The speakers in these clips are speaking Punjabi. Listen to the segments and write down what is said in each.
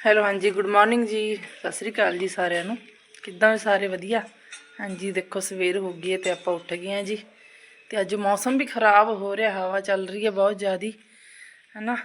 ਹੈਲੋ ਹਾਂਜੀ ਗੁੱਡ ਮਾਰਨਿੰਗ ਜੀ। ਸਤਿ ਸ੍ਰੀ ਅਕਾਲ ਜੀ ਸਾਰਿਆਂ ਨੂੰ। ਕਿੱਦਾਂ ਹੋ ਸਾਰੇ? ਵਧੀਆ? ਹਾਂਜੀ ਦੇਖੋ ਸਵੇਰ ਹੋ ਗਈ ਹੈ ਤੇ ਆਪਾਂ ਉੱਠ ਗਏ ਹਾਂ ਜੀ। ਤੇ ਅੱਜ ਮੌਸਮ ਵੀ ਖਰਾਬ ਹੋ ਰਿਹਾ ਹਵਾ ਚੱਲ ਰਹੀ ਹੈ ਬਹੁਤ ਜ਼ਿਆਦੀ ਹੈਨਾ?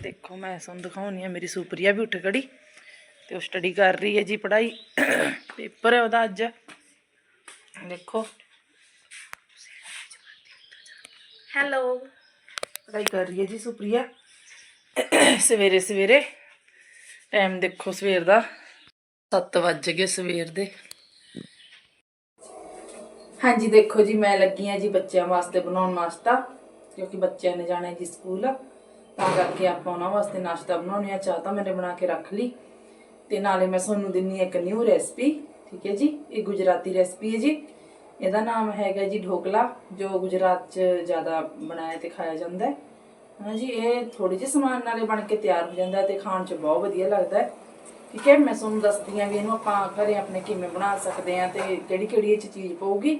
ਦੇਖੋ ਮੈਂ ਤੁਹਾਨੂੰ ਦਿਖਾਉਣੀ ਆ ਮੇਰੀ ਸੁਪਰੀਆ ਵੀ ਉੱਠ ਖੜੀ ਤੇ ਉਹ ਸਟੱਡੀ ਕਰ ਰਹੀ ਹੈ ਜੀ ਪੜ੍ਹਾਈ। ਪੇਪਰ ਹੈ ਉਹਦਾ ਅੱਜ। ਦੇਖੋ। ਹੈਲੋ। ਪੜ੍ਹਾਈ ਕਰ ਰਹੀ ਹੈ ਜੀ ਸੁਪਰੀਆ। ਸਵੇਰੇ ਸਵੇਰੇ ਟਾਈਮ ਦੇਖੋ ਸਵੇਰ ਦਾ। 7 ਵੱਜ ਗਏ ਸਵੇਰ ਦੇ। ਹਾਂਜੀ, ਦੇਖੋ ਜੀ, ਮੈਂ ਲੱਗੀ ਆ ਜੀ ਬੱਚਿਆਂ ਵਾਸਤੇ ਬਣਾਉਣ ਨਾਸ਼ਤਾ, ਕਿਉਂਕਿ ਬੱਚਿਆਂ ਨੇ ਜਾਣਾ ਜੀ ਸਕੂਲ। ਤਾਂ ਕਰਕੇ ਆਪਾਂ ਉਹਨਾਂ ਵਾਸਤੇ ਨਾਸ਼ਤਾ ਬਣਾਉਣੇ ਆ ਚਾਹ ਤਾਂ ਮੈंने ਬਣਾ ਕੇ ਰੱਖ ਲਈ। ਤੇ ਨਾਲੇ ਮੈਂ ਤੁਹਾਨੂੰ ਦਿੰਨੀ ਇੱਕ ਨਿਊ ਰੈਸਪੀ ਠੀਕ ਹੈ ਜੀ? ਇਹ ਗੁਜਰਾਤੀ ਰੈਸਪੀ ਹੈ ਜੀ। ਇਹਦਾ ਨਾਮ ਹੈਗਾ ਜੀ ਢੋਕਲਾ, ਜੋ ਗੁਜਰਾਤ 'ਚ ਜ਼ਿਆਦਾ ਬਣਾਇਆ ਤੇ ਖਾਇਆ ਜਾਂਦਾ ਹੈ। ਹਾਂ ਜੀ, ਇਹ ਥੋੜੀ ਜਿਹੀ ਸਮਾਨ ਨਾਲੇ ਬਣ ਕੇ ਤਿਆਰ ਹੋ ਜਾਂਦਾ ਹੈ ਤੇ ਖਾਣ 'ਚ ਬਹੁਤ ਵਧੀਆ ਲੱਗਦਾ ਹੈ। ਠੀਕ ਹੈ, ਮੈਂ ਤੁਹਾਨੂੰ ਦੱਸਦੀ ਹਾਂ ਵੀ ਇਹਨੂੰ ਆਪਾਂ ਘਰੇ ਆਪਣੇ ਕਿਵੇਂ ਬਣਾ ਸਕਦੇ ਹਾਂ ਤੇ ਕਿਹੜੀ ਕਿਹੜੀ ਇਹ 'ਚ ਚੀਜ਼ ਪਊਗੀ,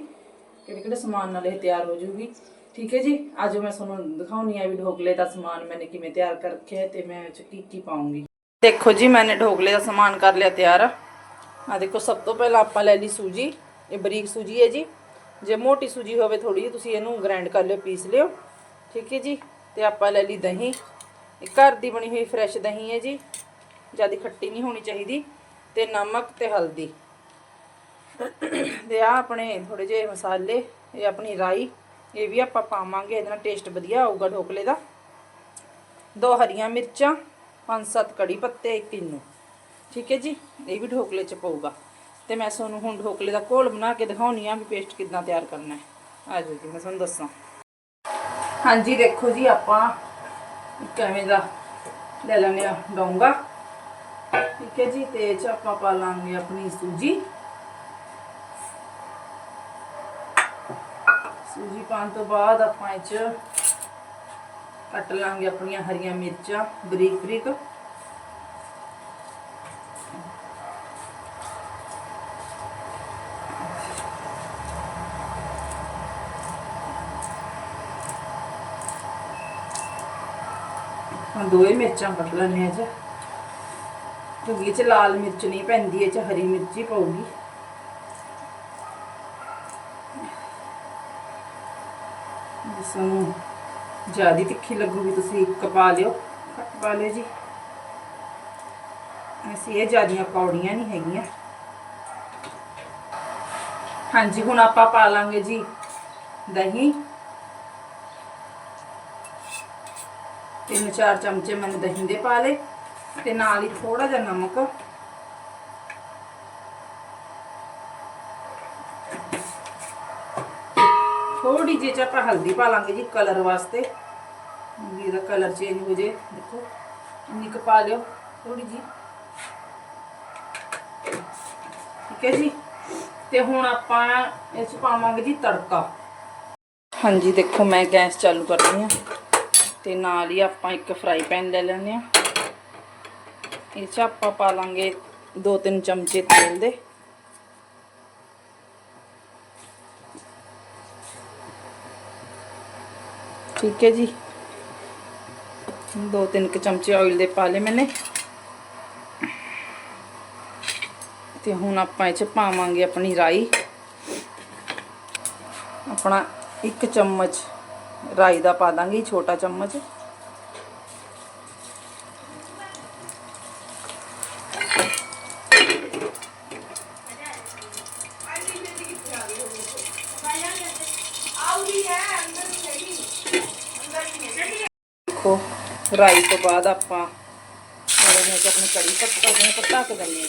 ਕਿਹੜੇ ਕਿਹੜੇ ਸਮਾਨ ਨਾਲ ਇਹ ਤਿਆਰ ਹੋ ਜੂਗੀ। ਠੀਕ ਹੈ ਜੀ, ਅੱਜ ਮੈਂ ਤੁਹਾਨੂੰ ਦਿਖਾਉਣੀ ਆ ਵੀ ਢੋਕਲੇ ਦਾ ਸਮਾਨ ਮੈਨੇ ਕਿਵੇਂ ਤਿਆਰ ਕਰ ਰੱਖਿਆ ਹੈ ਤੇ ਮੈਂ ਇਹ 'ਚ ਕੀ ਕੀ ਪਾਉਂਗੀ। ਦੇਖੋ ਜੀ, ਮੈਨੇ ਢੋਕਲੇ ਦਾ ਸਮਾਨ ਕਰ ਲਿਆ ਤਿਆਰ। ਆ ਦੇਖੋ, ਸਭ ਤੋਂ ਪਹਿਲਾਂ ਆਪਾਂ ਲੈ ਲਈ ਸੂਜੀ, ਇਹ ਬਰੀਕ ਸੂਜੀ ਹੈ ਜੀ। ਜੇ ਮੋਟੀ ਸੂਜੀ ਹੋਵੇ ਥੋੜੀ ਜਿਹੀ ਤੁਸੀਂ ਇਹਨੂੰ ਗ੍ਰਾਈਂਡ ਕਰ ਲਿਓ, ਪੀਸ ਲਿਓ। ਠੀਕ ਹੈ ਜੀ। ਤੇ ਆਪਾਂ ਲੈ ਲਈ ਦਹੀਂ। ਘਰ ਦੀ ਬਣੀ ਹੋਈ ਫਰੈਸ਼ ਦਹੀਂ ਹੈ ਜੀ। ਜ਼ਿਆਦਾ ਖੱਟੀ ਨਹੀਂ ਹੋਣੀ ਚਾਹੀਦੀ। ਤੇ ਨਮਕ ਤੇ ਹਲਦੀ। ਤੇ ਆ ਆਪਣੇ ਥੋੜੇ ਜਿਹੇ ਮਸਾਲੇ, ਇਹ ਆਪਣੀ ਰਾਈ। ਇਹ ਵੀ ਆਪਾਂ ਪਾਵਾਂਗੇ, ਇਹਦੇ ਨਾਲ ਟੇਸਟ ਵਧੀਆ ਆਊਗਾ ਢੋਕਲੇ ਦਾ। ਦੋ ਹਰੀਆਂ ਮਿਰਚਾਂ, ਪੰਜ ਸੱਤ ਕੜੀ ਪੱਤੇ, ਇੱਕ ਕਿੰਨੂ ਠੀਕ ਹੈ ਜੀ? ਇਹ ਵੀ ਢੋਕਲੇ ਚ ਪਊਗਾ। ਤੇ ਮੈਂ ਤੁਹਾਨੂੰ ਹੁਣ ਢੋਕਲੇ ਦਾ ਘੋਲ ਬਣਾ ਕੇ ਦਿਖਾਉਣੀ ਆ ਵੀ ਪੇਸਟ ਕਿੱਦਾਂ ਤਿਆਰ ਕਰਨਾ ਹੈ। ਆ ਜਾਓ ਜੀ, ਮੈਂ ਤੁਹਾਨੂੰ ਦੱਸਾਂ। ਹਾਂਜੀ, ਦੇਖੋ ਜੀ, ਆਪਾਂ ਇੱਕ ਐਵੇਂ ਦਾ ਲੈ ਲੈਣੇ ਆ ਡੋਂਗਾ। ਠੀਕ ਹੈ ਜੀ, ਤੇ ਇਹ ਚ ਆਪਾਂ ਪਾ ਲਾਂਗੇ ਆਪਣੀ ਸੂਜੀ। ਸੂਜੀ ਪਾਉਣ ਤੋਂ ਬਾਅਦ ਆਪਾਂ ਇਹ ਚ ਕੱਟ ਲਾਂਗੇ ਆਪਣੀਆਂ ਹਰੀਆਂ ਮਿਰਚਾਂ ਬਰੀਕ ਬਰੀਕ ਦੋਏ ਮਿਰਚਾਂ ਕੱਟ ਲੈਣੇ ਆ ਜੀ। ਕਿਉਂਕਿ ਇਹ ਚ ਲਾਲ ਮਿਰਚ ਨਹੀਂ ਪੈਂਦੀ, ਇਹ ਚ ਹਰੀ ਮਿਰਚੀ ਹੀ ਜਿਸ ਨੂੰ ਜ਼ਿਆਦਾ ਤਿੱਖੀ ਲੱਗੂਗੀ, ਤੁਸੀਂ ਇੱਕ ਪਾ ਲਿਓ, ਘੱਟ ਪਾ ਲਿਓ ਜੀ। ਅਸੀਂ ਇਹ ਜਿਆਦੀਆਂ ਕੌੜੀਆਂ ਨਹੀਂ ਹੈਗੀਆਂ। ਹਾਂਜੀ, ਹੁਣ ਆਪਾਂ ਪਾ ਲਾਂਗੇ ਜੀ ਦਹੀਂ। ਤਿੰਨ ਚਾਰ ਚਮਚੇ ਮੈਂ ਦਹੀਂ ਦੇ ਪਾ ਲਏ ਤੇ ਨਾਲ ਹੀ ਥੋੜਾ ਜਿਹਾ ਨਮਕ। ਥੋੜੀ ਜਿਹੀ ਚ ਆਪਾਂ ਹਲਦੀ ਪਾ ਲਾਂਗੇ ਜੀ ਕਲਰ ਵਾਸਤੇ। ਵੀ ਇਹਦਾ ਕਲਰ ਚੇਂਜ ਹੋ ਜੇ, ਦੇਖੋ, ਇੰਨੀ ਕੁ ਪਾ ਲਿਓ ਥੋੜੀ ਜੀ ਠੀਕ ਹੈ ਜੀ? ਤੇ ਹੁਣ ਆਪਾਂ ਇਸ 'ਚ ਪਾਵਾਂਗੇ ਜੀ ਤੜਕਾ। ਹਾਂਜੀ, ਦੇਖੋ ਮੈਂ ਗੈਸ ਚਾਲੂ ਕਰਦੀ ਹਾਂ। ਤੇ ਨਾਲ ਹੀ ਆਪਾਂ ਇੱਕ ਫਰਾਈ ਪੈਨ ਲੈ ਲੈਂਦੇ ਆ ਇਹ 'ਚ ਆਪਾਂ ਪਾ ਲਾਂਗੇ 2-3 ਚਮਚੇ ਤੇਲ ਦੇ। ਠੀਕ ਹੈ ਜੀ। ਦੋ ਤਿੰਨ ਕੁ ਚਮਚੇ ਆਇਲ ਦੇ ਪਾ ਲਏ ਮੈਨੇ। ਤੇ ਹੁਣ ਆਪਾਂ ਇਹ ਚ ਪਾਵਾਂਗੇ ਆਪਣੀ ਰਾਈ। ਆਪਣਾ ਇੱਕ ਚਮਚ ਰਾਈ ਦਾ ਪਾ ਦਾਂਗੇ ਛੋਟਾ ਚਮਚ ਦੇਖੋ ਰਾਈ ਤੋਂ ਬਾਅਦ ਆਪਾਂ ਉਹਦੇ ਵਿੱਚ ਆਪਣੇ ਕੜੀ ਪੱਤਾ ਦੇ ਪੱਤਾ ਕ ਦਿੰਦੇ ਹਾਂ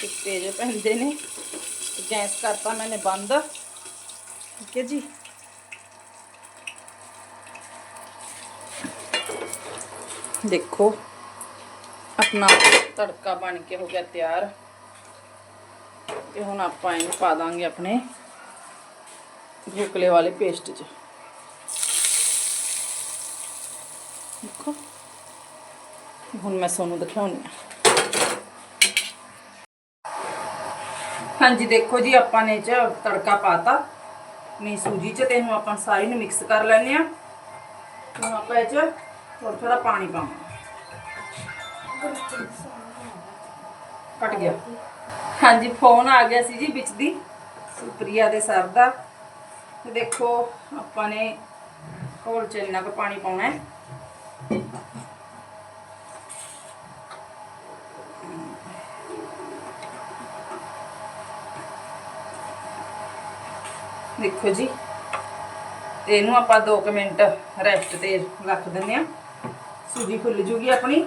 ਤੇ ਤੇਜ਼ ਪੈਂਦੇ ਨੇ ਤੇ ਗੈਸ ਕਰਤਾ ਮੈਨੇ ਬੰਦ ਠੀਕ ਹੈ ਜੀ ਦੇਖੋ, ਆਪਣਾ ਤੜਕਾ ਬਣ ਕੇ ਹੋ ਗਿਆ ਤਿਆਰ। ਤੇ ਹੁਣ ਆਪਾਂ ਇਹਨੂੰ ਪਾ ਦਾਂਗੇ ਆਪਣੇ ਢੋਕਲੇ ਵਾਲੇ ਪੇਸਟ 'ਚ। ਦੇਖੋ, ਹੁਣ ਮੈਂ ਤੁਹਾਨੂੰ ਦਿਖਾਉਣੀ ਆ। ਹਾਂਜੀ, ਦੇਖੋ ਜੀ, ਆਪਾਂ ਨੇ ਚ ਤੜਕਾ ਪਾਤਾ। ਨਹੀਂ, ਸੂਜੀ ਚ ਤੇ ਇਹਨੂੰ ਆਪਾਂ ਸਾਰੀ ਨੂੰ ਮਿਕਸ ਕਰ ਲੈਣੇ ਆ ਹੁਣ ਆਪਾਂ ਇਹ ਚ ਥੋੜਾ ਥੋੜਾ ਪਾਣੀ ਪਾਵਾਂਗੇ ਕੱਟ ਗਿਆ। ਹਾਂਜੀ ਫੋਨ ਆ ਗਿਆ ਸੀ ਜੀ ਵਿੱਚ ਦੀ। ਸੁਪਰੀਆ ਦੇ ਸਰ ਦਾ। ਦੇਖੋ, ਆਪਾਂ ਨੇ ਕੋਲ ਚ ਇੰਨਾ ਕੁ ਪਾਣੀ ਪਾਉਣਾ ਹੈ। ਦੇਖੋ ਜੀ ਤੇ ਇਹਨੂੰ ਆਪਾਂ 2 ਮਿੰਟ ਰੈਸਟ ਤੇ ਰੱਖ ਦਿੰਦੇ ਆ ਸੂਜੀ ਫੁੱਲ ਜੂਗੀ ਆਪਣੀ।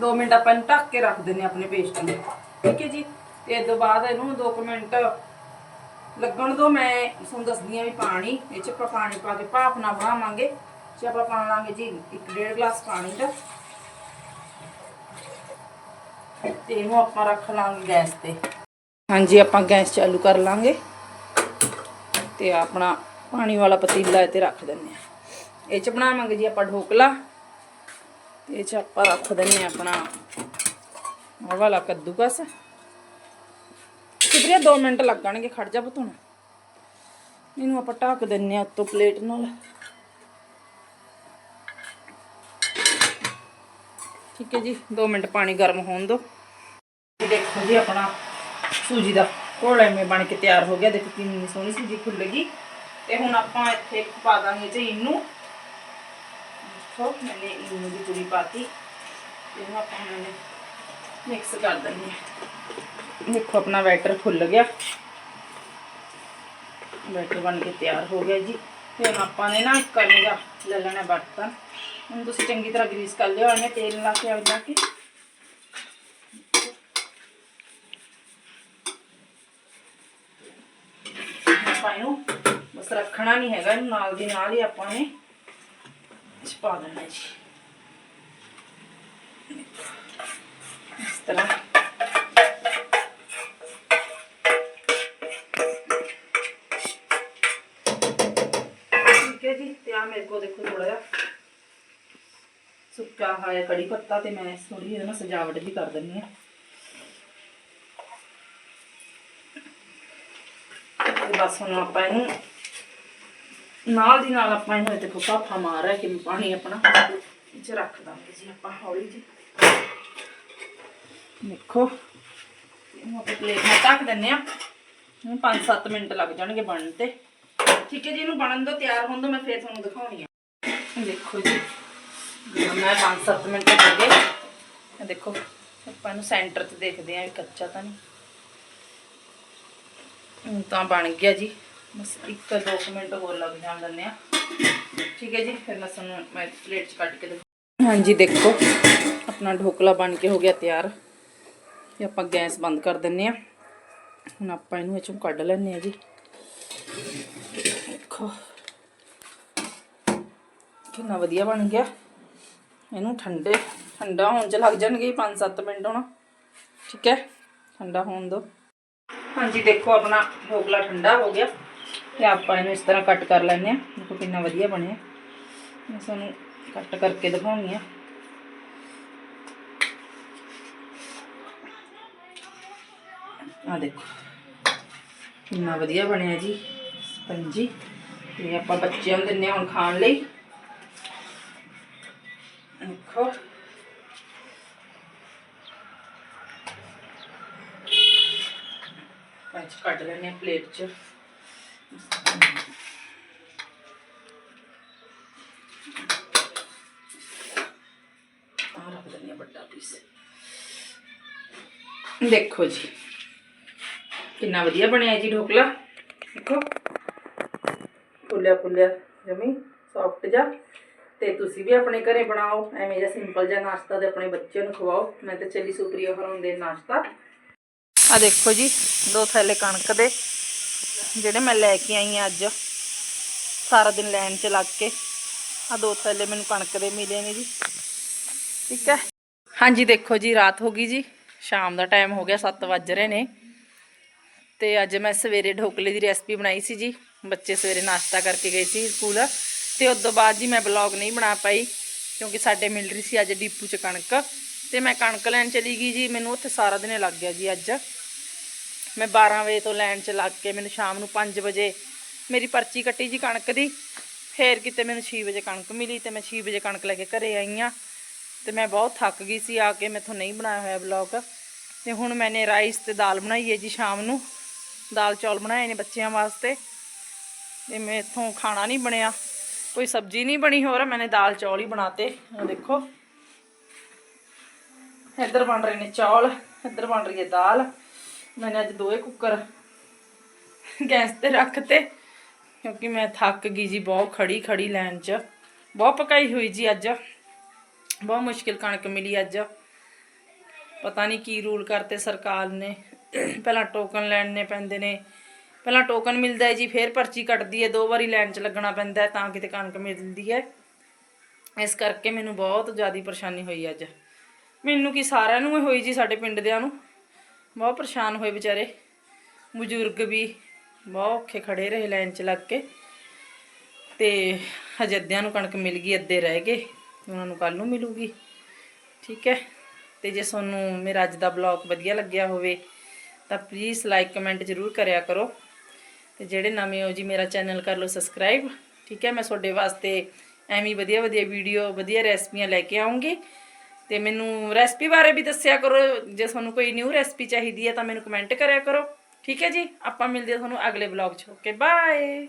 2 ਮਿੰਟ ਆਪਾਂ ਇਹਨੂੰ ਢੱਕ ਕੇ ਰੱਖ ਦਿੰਦੇ ਆਪਣੇ ਪੇਸਟ ਨੂੰ। ਠੀਕ ਹੈ ਜੀ? ਤੇ ਇਸ ਤੋਂ ਬਾਅਦ ਇਹਨੂੰ 2 ਮਿੰਟ ਲੱਗਣ ਤੋਂ ਮੈਂ ਤੁਹਾਨੂੰ ਦੱਸਦੀ ਆ ਵੀ ਪਾਣੀ, ਇਹ ਚ ਆਪਾਂ ਪਾਣੀ ਪਾ ਕੇ ਭਾਫ ਨਾ ਬਣਾਵਾਂਗੇ। ਜੇ ਆਪਾਂ ਪਾ ਲਾਂਗੇ ਜੀ 1.5 ਗਲਾਸ ਪਾਣੀ ਦਾ। ਤੇ ਇਹਨੂੰ ਆਪਾਂ ਰੱਖ ਲਾਂਗੇ ਗੈਸ ਤੇ। ਹਾਂਜੀ, ਆਪਾਂ ਗੈਸ ਚਾਲੂ ਕਰ ਲਾਂਗੇ। ਤੇ ਆਪਣਾ ਪਾਣੀ ਵਾਲਾ ਪਤੀਲਾ ਤੇ ਰੱਖ ਦਿੰਦੇ ਆ ਇਹ ਚ ਬਣਾਵਾਂਗੇ ਜੀ ਆਪਾਂ ਢੋਕਲਾ। ਇਹ ਚ ਆਪਾਂ ਰੱਖ ਦਿੰਦੇ ਆ ਆਪਣਾ ਆਹ ਵਾਲਾ ਕੱਦੂਕਸ। ਕਿਧਰੇ 2 ਮਿੰਟ ਲੱਗਣਗੇ, ਖੜ ਜਾ ਬਤੂਣ ਇਹਨੂੰ ਆਪਾਂ ਢੱਕ ਦਿੰਨੇ ਆ ਉੱਤੋਂ ਪਲੇਟ ਨਾਲ। ਠੀਕ ਹੈ ਜੀ 2 ਮਿੰਟ ਪਾਣੀ ਗਰਮ ਹੋਣ ਦਿਓ ਦੇਖੋ ਜੀ ਆਪਣਾ ਸੂਜੀ ਦਾ ਘੋਲ ਐਵੇਂ ਬਣ ਕੇ ਤਿਆਰ ਹੋ ਗਿਆ। ਦੇਖੋ ਕਿੰਨੀ ਸੋਹਣੀ ਸੂਜੀ ਖੁੱਲ ਗਈ। ਤੇ ਹੁਣ ਆਪਾਂ ਇੱਥੇ ਪਾ ਦਾਂਗੇ ਜੀ ਇਹਨੂੰ। ਦੇਖੋ ਮੈंने ਇਹਨੂੰ ਦੀ ਪੂਰੀ ਪਾਤੀ ਤੇ ਇਹਨੂੰ ਆਪਾਂ ਮੈंने ਮਿਕਸ ਕਰ ਦਿੰਦੇ ਹਾਂ ਦੇਖੋ ਆਪਣਾ ਬੈਟਰ ਫੁੱਲ ਗਿਆ ਬੈਟਰ ਬਣ ਕੇ ਤਿਆਰ ਹੋ ਗਿਆ ਜੀ ਤੇ ਹੁਣ ਆਪਾਂ ਨੇ ਨਾ ਕਰਨੇ ਦਾ ਲੈ ਲੈਣਾ ਬਰਤਨ ਹੁਣ ਤੁਸੀਂ ਚੰਗੀ ਤਰ੍ਹਾਂ ਗਰੀਸ ਕਰ ਲਿਓ ਇਹਨੇ ਤੇਲ ਲਾ ਕੇ ਆ ਕੇ ਆਪਾਂ ਇਹਨੂੰ ਬਸ ਰੱਖਣਾ ਨਹੀਂ ਹੈਗਾ ਇਹਨੂੰ ਨਾਲ ਦੀ ਨਾਲ ਹੀ ਆਪਾਂ ਨੇ ਇਸ ਪਾ ਜੀ ਇਸ ਤਰ੍ਹਾਂ ਠੀਕ ਹੈ ਜੀ ਤੇ ਆ ਮੇਰੇ ਕੋਲ ਦੇਖੋ ਥੋੜਾ ਜਿਹਾ ਸੁੱਕਾ ਹੈ ਕੜੀ ਪੱਤਾ ਤੇ ਮੈਂ ਥੋੜੀ ਇਹਦੇ ਨਾਲ ਸਜਾਵਟ ਵੀ ਕਰ ਦਿੰਨੀ ਆ ਬਸ ਹੁਣ ਆਪਾਂ ਇਹਨੂੰ ਨਾਲ ਦੀ ਨਾਲ ਆਪਾਂ ਇਹਨੂੰ ਦੇਖੋ ਭਾਫਾ ਮਾਰ ਕਿ ਪਾਣੀ ਆਪਣਾ ਇਹ ਚ ਰੱਖ ਦਾਂਗੇ ਜੀ ਆਪਾਂ ਹੌਲੀ ਜੀ। ਦੇਖੋ, ਇਹਨੂੰ ਆਪਾਂ ਪਲੇਟ ਨਾਲ ਢੱਕ ਦਿੰਨੇ ਆ ਹੁਣ 5-7 ਮਿੰਟ ਲੱਗ ਜਾਣਗੇ ਬਣਨ ਤੇ। ਠੀਕ ਹੈ ਜੀ, ਇਹਨੂੰ ਬਣਨ ਤੋਂ ਤਿਆਰ ਹੋਣ ਤੋਂ ਮੈਂ ਫੇਰ ਤੁਹਾਨੂੰ ਦਿਖਾਉਣੀ ਆ। ਦੇਖੋ ਜੀ ਮੈਂ 5-7 ਮਿੰਟ ਹੋ ਗਏ ਦੇਖੋ, ਆਪਾਂ ਇਹਨੂੰ ਸੈਂਟਰ ਤੇ ਦੇਖਦੇ ਆਂ ਵੀ ਕੱਚਾ ਤਾਂ ਨਹੀਂ। ਤਾਂ ਬਣ ਗਿਆ ਜੀ। ਬਸ 1-2 ਮਿੰਟ ਹੋਰ ਲੱਗ ਜਾਣ ਦਿੰਦੇ ਆ ਠੀਕ ਹੈ ਜੀ, ਫਿਰ ਮੈਂ ਤੁਹਾਨੂੰ ਮੈਂ ਪਲੇਟ 'ਚ ਕੱਢ ਕੇ ਦਿਖਾ ਹਾਂਜੀ, ਦੇਖੋ, ਆਪਣਾ ਢੋਕਲਾ ਬਣ ਕੇ ਹੋ ਗਿਆ ਤਿਆਰ। ਤੇ ਆਪਾਂ ਗੈਸ ਬੰਦ ਕਰ ਦਿੰਨੇ ਆ ਹੁਣ ਆਪਾਂ ਇਹਨੂੰ ਇਹ ਚੋਂ ਕੱਢ ਲੈਣੇ ਆ ਜੀ। ਦੇਖੋ, ਕਿੰਨਾ ਵਧੀਆ ਬਣ ਗਿਆ। ਇਹਨੂੰ ਠੰਡੇ ਠੰਡਾ ਹੋਣ ਚ ਲੱਗ ਜਾਣਗੇ 5-7 ਮਿੰਟ ਹੋਣਾ। ਠੀਕ ਹੈ, ਠੰਡਾ ਹੋਣ ਦਿਓ ਹਾਂਜੀ, ਦੇਖੋ, ਆਪਣਾ ਢੋਕਲਾ ਠੰਡਾ ਹੋ ਗਿਆ। ਤੇ ਆਪਾਂ ਇਹਨੂੰ ਇਸ ਤਰ੍ਹਾਂ ਕੱਟ ਕਰ ਲੈਂਦੇ ਆ ਦੇਖੋ ਕਿੰਨਾ ਵਧੀਆ ਬਣਿਆ। ਮੈਂ ਤੁਹਾਨੂੰ ਕੱਟ ਕਰਕੇ ਦਿਖਾਉਣੀ ਆ ਆ ਦੇਖੋ, ਕਿੰਨਾ ਵਧੀਆ ਬਣਿਆ ਜੀ, ਸਪੰਜੀ। ਤੇ ਆਪਾਂ ਬੱਚਿਆਂ ਨੂੰ ਦਿੰਨੇ ਆ ਹੁਣ ਖਾਣ ਲਈ। ਦੇਖੋ। ਪੰਜ ਕੱਢ ਲੈਣੇ ਪਲੇਟ 'ਚ। ਦੇਖੋ ਜੀ। ਕਿੰਨਾ ਵਧੀਆ ਬਣਿਆ ਜੀ ਢੋਕਲਾ। ਦੇਖੋ। ਫੁੱਲਿਆ ਫੁੱਲਿਆ ਜਮੀ ਸੌਫਟ ਜਾ ਤੇ ਤੁਸੀਂ ਵੀ ਆਪਣੇ ਘਰੇ ਬਣਾਓ। ਐਵੇਂ ਜਿਹਾ ਸਿੰਪਲ ਜਿਹਾ ਨਾਸ਼ਤਾ ਤੇ ਆਪਣੇ ਬੱਚਿਆਂ ਨੂੰ ਖਵਾਓ। ਮੈਂ ਤਾਂ ਚਲੀ ਸੁਪਰੀਆ ਹਰਾਉਣ ਦੇ ਨਾਸ਼ਤਾ। ਆ ਦੇਖੋ ਜੀ, ਦੋ ਥੈਲੇ ਕਣਕ ਦੇ, ਜਿਹੜੇ ਮੈਂ ਲੈ ਕੇ ਆਈ ਆ ਅੱਜ। ਸਾਰਾ ਦਿਨ ਲੈਣ ਚ ਲੱਗ ਕੇ। ਆ ਦੋ ਥੈਲੇ ਮੈਨੂੰ ਕਣਕ ਦੇ ਮਿਲੇ ਨੇ ਜੀ। ਠੀਕ ਹੈ। ਹਾਂਜੀ, ਦੇਖੋ ਜੀ, ਰਾਤ ਹੋ ਗਈ ਜੀ। ਸ਼ਾਮ ਦਾ ਟਾਈਮ ਹੋ ਗਿਆ 7 ਵੱਜ ਰਹੇ ਨੇ। ਤੇ ਅੱਜ ਮੈਂ ਸਵੇਰੇ ਢੋਕਲੇ ਦੀ ਰੈਸਪੀ ਬਣਾਈ ਸੀ ਜੀ। ਬੱਚੇ ਸਵੇਰੇ ਨਾਸ਼ਤਾ ਕਰਕੇ ਗਏ ਸੀ ਸਕੂਲ। ਤੇ ਉਸ ਤੋਂ ਬਾਅਦ ਜੀ ਮੈਂ ਬਲੌਗ ਨਹੀਂ ਬਣਾ ਪਾਈ, ਕਿਉਂਕਿ ਸਾਡੇ ਮਿਲ ਰਹੀ ਸੀ ਅੱਜ ਡੀਪੂ ਚ ਕਣਕ। ਤੇ ਮੈਂ ਕਣਕ ਲੈਣ ਚਲੀ ਗਈ ਜੀ, ਮੈਨੂੰ ਉੱਥੇ ਸਾਰਾ ਦਿਨ ਲੱਗ ਗਿਆ ਜੀ ਅੱਜ। ਮੈਂ 12 ਵਜੇ ਤੋਂ ਲੈਣ ਚ ਲੱਗ ਕੇ ਮੈਨੂੰ ਸ਼ਾਮ ਨੂੰ 5 ਵਜੇ ਮੇਰੀ ਪਰਚੀ ਕੱਟੀ ਜੀ ਕਣਕ ਦੀ। ਫੇਰ ਕਿਤੇ ਮੈਨੂੰ 6 ਵਜੇ ਕਣਕ ਮਿਲੀ ਤੇ ਮੈਂ 6 ਵਜੇ ਕਣਕ ਲੈ ਕੇ ਘਰੇ ਆਈ ਆ ਤੇ ਮੈਂ ਬਹੁਤ ਥੱਕ ਗਈ ਸੀ ਆ ਕੇ ਮੈਥੋਂ ਨਹੀਂ ਬਣਾਇਆ ਹੋਇਆ ਵਲੌਗ ਤੇ ਹੁਣ ਮੈਨੇ ਰਾਈਸ ਤੇ ਦਾਲ ਬਣਾਈ ਹੈ ਜੀ ਸ਼ਾਮ ਨੂੰ। ਦਾਲ ਚੌਲ ਬਣਾਏ ਨੇ ਬੱਚਿਆਂ ਵਾਸਤੇ। ਤੇ ਮੈਥੋਂ ਖਾਣਾ ਨਹੀਂ ਬਣਿਆ। ਕੋਈ ਸਬਜ਼ੀ ਨਹੀਂ ਬਣੀ ਹੋਰ, ਮੈਨੇ ਦਾਲ ਚੌਲ ਹੀ ਬਣਾਤੇ। ਆ ਦੇਖੋ। ਇੱਧਰ ਬਣ ਰਹੇ ਨੇ ਚੌਲ, ਇੱਧਰ ਬਣ ਰਹੀ ਹੈ ਦਾਲ। ਮੈਨੇ ਅੱਜ ਦੋਏ ਕੁੱਕਰ ਗੈਸ ਤੇ ਰੱਖਤੇ, ਕਿਉਂਕਿ ਮੈਂ ਥੱਕ ਗਈ ਜੀ ਬਹੁਤ ਖੜੀ ਖੜੀ ਲਾਈਨ 'ਚ। ਬਹੁਤ ਪਕਾਈ ਹੋਈ ਜੀ ਅੱਜ। ਬਹੁਤ ਮੁਸ਼ਕਿਲ ਕਣਕ ਮਿਲੀ ਅੱਜ। ਪਤਾ ਨਹੀਂ ਕੀ ਰੂਲ ਕਰਤੇ ਸਰਕਾਰ ਨੇ। ਪਹਿਲਾਂ ਟੋਕਨ ਲੈਣੇ ਪੈਂਦੇ ਨੇ। ਪਹਿਲਾਂ ਟੋਕਨ ਮਿਲਦਾ ਹੈ ਜੀ, ਫਿਰ ਪਰਚੀ ਕੱਟਦੀ ਹੈ। ਦੋ ਵਾਰੀ ਲਾਈਨ 'ਚ ਲੱਗਣਾ ਪੈਂਦਾ ਹੈ ਤਾਂ ਕਿਤੇ ਕਣਕ ਮਿਲਦੀ ਹੈ। ਇਸ ਕਰਕੇ ਮੈਨੂੰ ਬਹੁਤ ਜ਼ਿਆਦਾ ਪਰੇਸ਼ਾਨੀ ਹੋਈ ਅੱਜ। ਮੈਨੂੰ ਕੀ ਸਾਰਿਆਂ ਨੂੰ ਹੋਈ ਜੀ, ਸਾਡੇ ਪਿੰਡ ਦਿਆਂ ਨੂੰ। ਬਹੁਤ ਪਰੇਸ਼ਾਨ ਹੋਏ ਵਿਚਾਰੇ। ਬਜ਼ੁਰਗ ਵੀ ਬਹੁਤ ਔਖੇ ਖੜੇ ਰਹੇ ਲਾਈਨ 'ਚ ਲੱਗ ਕੇ। ਤੇ ਹਜੇ ਅੱਧਿਆਂ ਨੂੰ ਕਣਕ ਮਿਲ ਗਈ, ਅੱਧੇ ਰਹਿ ਗਏ। ਉਹਨਾਂ ਨੂੰ ਕੱਲ ਨੂੰ ਮਿਲੂਗੀ। ਠੀਕ ਹੈ? ਤੇ ਜੇ ਤੁਹਾਨੂੰ ਮੇਰਾ ਅੱਜ ਦਾ ਬਲੌਗ ਵਧੀਆ ਲੱਗਿਆ ਹੋਵੇ, ਤਾਂ ਪਲੀਜ਼ ਲਾਈਕ ਕਮੈਂਟ ਜ਼ਰੂਰ ਕਰਿਆ ਕਰੋ। ਤੇ ਜਿਹੜੇ ਨਵੇਂ ਹੋ ਜੀ, ਮੇਰਾ ਚੈਨਲ ਕਰ ਲਓ ਸਬਸਕ੍ਰਾਈਬ ਠੀਕ ਹੈ? ਮੈਂ ਤੁਹਾਡੇ ਵਾਸਤੇ ਐਵੇਂ ਵਧੀਆ ਵਧੀਆ ਵੀਡੀਓ ਵਧੀਆ ਰੈਸਪੀਆਂ ਲੈ ਕੇ ਆਉਂਗੀ ਤੇ ਮੈਨੂੰ ਰੈਸਪੀ ਬਾਰੇ ਵੀ ਦੱਸਿਆ ਕਰੋ। ਜੇ ਤੁਹਾਨੂੰ ਕੋਈ ਨਿਊ ਰੈਸਪੀ ਚਾਹੀਦੀ ਹੈ, ਤਾਂ ਮੈਨੂੰ ਕਮੈਂਟ ਕਰਿਆ ਕਰੋ। ਠੀਕ ਹੈ ਜੀ? ਆਪਾਂ ਮਿਲਦੇ ਹਾਂ ਤੁਹਾਨੂੰ ਅਗਲੇ ਬਲੌਗ 'ਚ। Okay bye